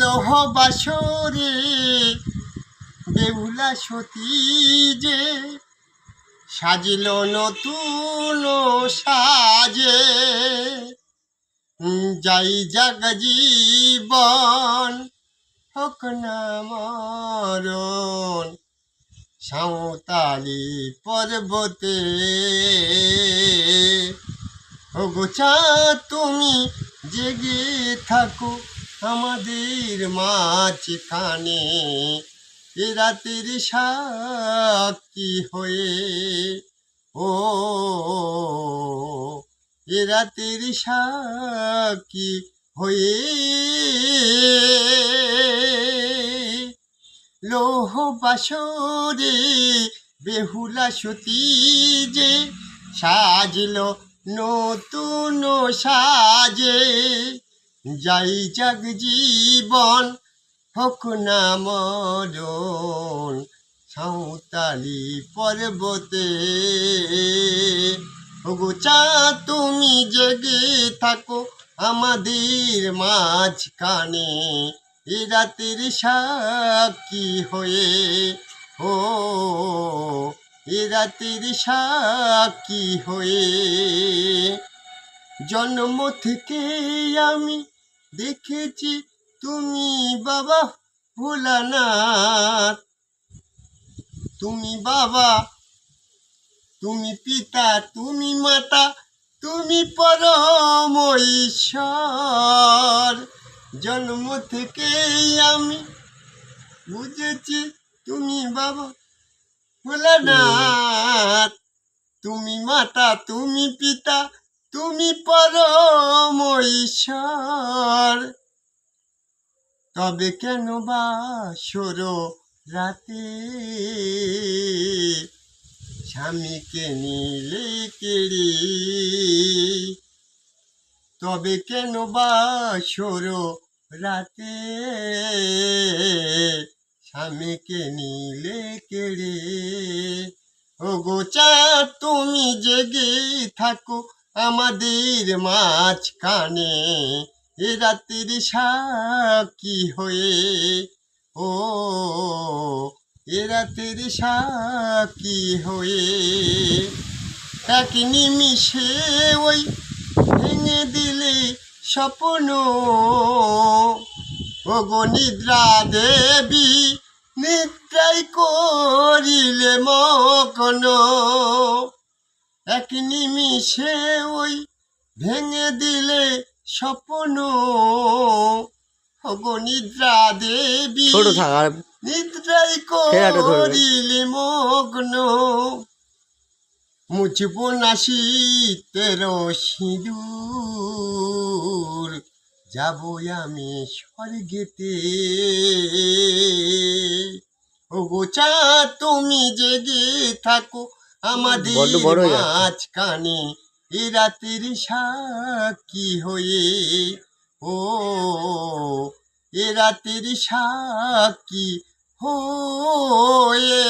লোহ বাসরে। বেহুলা সতী যে সাজিল নতুন সাজে। যাই জাগ জীবন হোক না মরণ, সাঁওতালি পর্বতে। গোচা তুমি জেগে থাকো। আমাদের মাঝখানে এ রাতের সাক্ষী হয়ে, ও এ রাতের সাক্ষী হয়ে লোহ বাসরে বেহুলা সতী যে সাজল নতুন সাজে। যাই জাগ জীবন, হোক না মরণ, সাঁওতালি পর্বতে। গোচা তুমি জেগে থাকো আমাদের মাঝখানে, এ রাতের সাক্ষী হয়ে। ও, এ রাতের সাক্ষী হয়ে। জন্ম থেকে আমি দেখেছি তুমি বাবা ভোলানাথ। তুমি বাবা, তুমি পিতা, তুমি মাতা, তুমি পরম ঈশ্বর। জন্ম থেকেই আমি বুঝেছি তুমি বাবা ভোলানাথ। তুমি মাতা, তুমি পিতা তুমি পরম ঈশ্বর। তবে কেন বা সরো রাতে? স্বামীকে নিলে কেড়ে? তবে কেন বা সরো রাতে? স্বামীকে নিলে কেড়ে? ও গোচা তুমি জেগে থাকো আমাদের মাঝখানে এ রাতের সাক্ষী হয়ে। ও, এ রাতের সাক্ষী হয়ে। এক নিমিষে ওই ভেঙে দিলে স্বপ্ন। ও নিদ্রা দেবী, নিদ্রাই করিলে মকন। এক নিমিষে ওই ভেঙে দিলে স্বপ্ন। গো নিদ্রা দেবী নিদ্রাই করিলে মগ্ন। মুছব না শীতের সিঁদুর যাব আমি স্বর্গেতে। ও গোচা তুমি জেগে থাকো আমাদের। মাঝখানে এ রাতের সাক্ষী হয়ে ও এ রাতের সাক্ষী হয়ে